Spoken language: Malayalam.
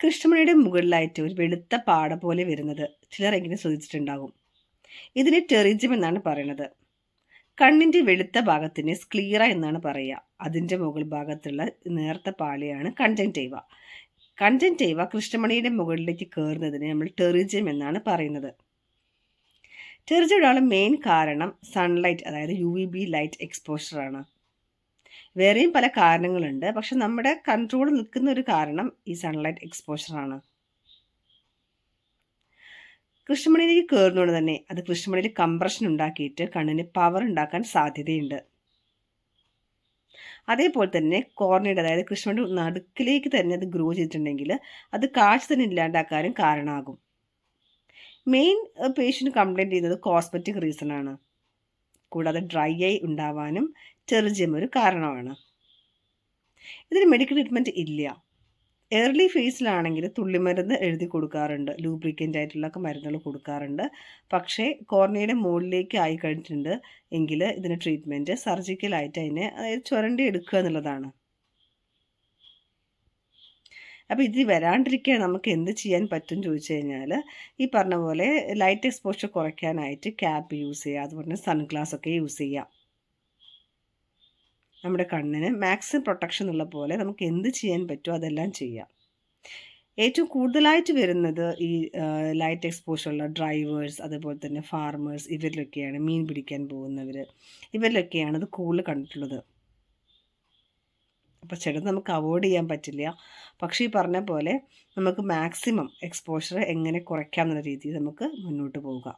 കൃഷ്ണമണിയുടെ മുകളിലായിട്ട് ഒരു വെളുത്ത പാട പോലെ വരുന്നത് ചിലർ എങ്ങനെ ശ്രദ്ധിച്ചിട്ടുണ്ടാകും. ഇതിനെ ടെറിജം എന്നാണ് പറയുന്നത്. കണ്ണിന്റെ വെളുത്ത ഭാഗത്തിന് സ്ക്ലിയറ എന്നാണ് പറയുക. അതിന്റെ മുകൾ ഭാഗത്തുള്ള നേർത്ത പാളിയാണ് കൺജങ്റ്റൈവ കൺജങ്റ്റൈവ കൃഷ്ണമണിയുടെ മുകളിലേക്ക് കയറുന്നതിന് നമ്മൾ ടെറിജം എന്നാണ് പറയുന്നത്. ടെറിജിയുടെ മെയിൻ കാരണം സൺലൈറ്റ് അതായത് യു വി ബി ലൈറ്റ് എക്സ്പോഷറാണ് വേറെയും പല കാരണങ്ങളുണ്ട്. പക്ഷെ നമ്മുടെ കൺട്രോൾ നിൽക്കുന്ന ഒരു കാരണം ഈ സൺലൈറ്റ് എക്സ്പോഷറാണ് കൃഷ്ണമണിയിലേക്ക് കയറുന്നതുകൊണ്ട് തന്നെ അത് കൃഷ്ണമണിയിൽ കംപ്രഷൻ ഉണ്ടാക്കിയിട്ട് കണ്ണിന് പവർ ഉണ്ടാക്കാൻ സാധ്യതയുണ്ട്. അതേപോലെ തന്നെ കോർണയുടെ അതായത് കൃഷ്ണമണി നടുക്കിലേക്ക് തന്നെ അത് ഗ്രോ ചെയ്തിട്ടുണ്ടെങ്കിൽ അത് കാഴ്ച തന്നെ ഇല്ലാണ്ടാക്കാനും കാരണമാകും. മെയിൻ പേഷ്യന്റ് കംപ്ലയിന്റ് ചെയ്യുന്നത് കോസ്മെറ്റിക് റീസൺ ആണ്. കൂടാതെ ഡ്രൈ ആയി ഉണ്ടാവാനും ടെറിജിയം ഒരു കാരണമാണ്. ഇതിന് മെഡിക്കൽ ട്രീറ്റ്മെന്റ് ഇല്ല. ഏർലി ഫേസിലാണെങ്കിൽ തുള്ളിമരുന്ന് എഴുതി കൊടുക്കാറുണ്ട്. ലൂബ്രിക്കന്റ് ആയിട്ടുള്ള മരുന്നുകൾ കൊടുക്കാറുണ്ട്. പക്ഷേ കോർണിയയുടെ മുകളിലേക്ക് ആയി കഴിഞ്ഞിട്ടുണ്ട് എങ്കിൽ ഇതിന് ട്രീറ്റ്മെന്റ് സർജിക്കലായിട്ട് അതിനെ അതായത് ചുരണ്ടി എടുക്കുക എന്നുള്ളതാണ്. അപ്പോൾ ഇത് വരാണ്ടിരിക്കാൻ നമുക്ക് എന്ത് ചെയ്യാൻ പറ്റും ചോദിച്ചു കഴിഞ്ഞാൽ ഈ പറഞ്ഞ പോലെ ലൈറ്റ് എക്സ്പോഷർ കുറയ്ക്കാനായിട്ട് ക്യാപ്പ് യൂസ് ചെയ്യുക അതുപോലെ സൺഗ്ലാസ് ഒക്കെ യൂസ് ചെയ്യുക. നമ്മുടെ കണ്ണിന് മാക്സിമം പ്രൊട്ടക്ഷൻ ഉള്ള പോലെ നമുക്ക് എന്ത് ചെയ്യാൻ പറ്റുമോ അതെല്ലാം ചെയ്യാം. ഏറ്റവും കൂടുതലായിട്ട് വരുന്നത് ഈ ലൈറ്റ് എക്സ്പോഷറുള്ള ഡ്രൈവേഴ്സ് അതുപോലെ തന്നെ ഫാർമേഴ്സ് ഇവരിലൊക്കെയാണ് മീൻ പിടിക്കാൻ പോകുന്നവർ ഇവരിലൊക്കെയാണ് ഇത് കൂടുതൽ കണ്ടിട്ടുള്ളത്. അപ്പോൾ ചിലത് നമുക്ക് അവോയ്ഡ് ചെയ്യാൻ പറ്റില്ല. പക്ഷേ ഈ പറഞ്ഞ പോലെ നമുക്ക് മാക്സിമം എക്സ്പോഷർ എങ്ങനെ കുറയ്ക്കാം എന്നുള്ള രീതിയിൽ നമുക്ക് മുന്നോട്ട് പോവുക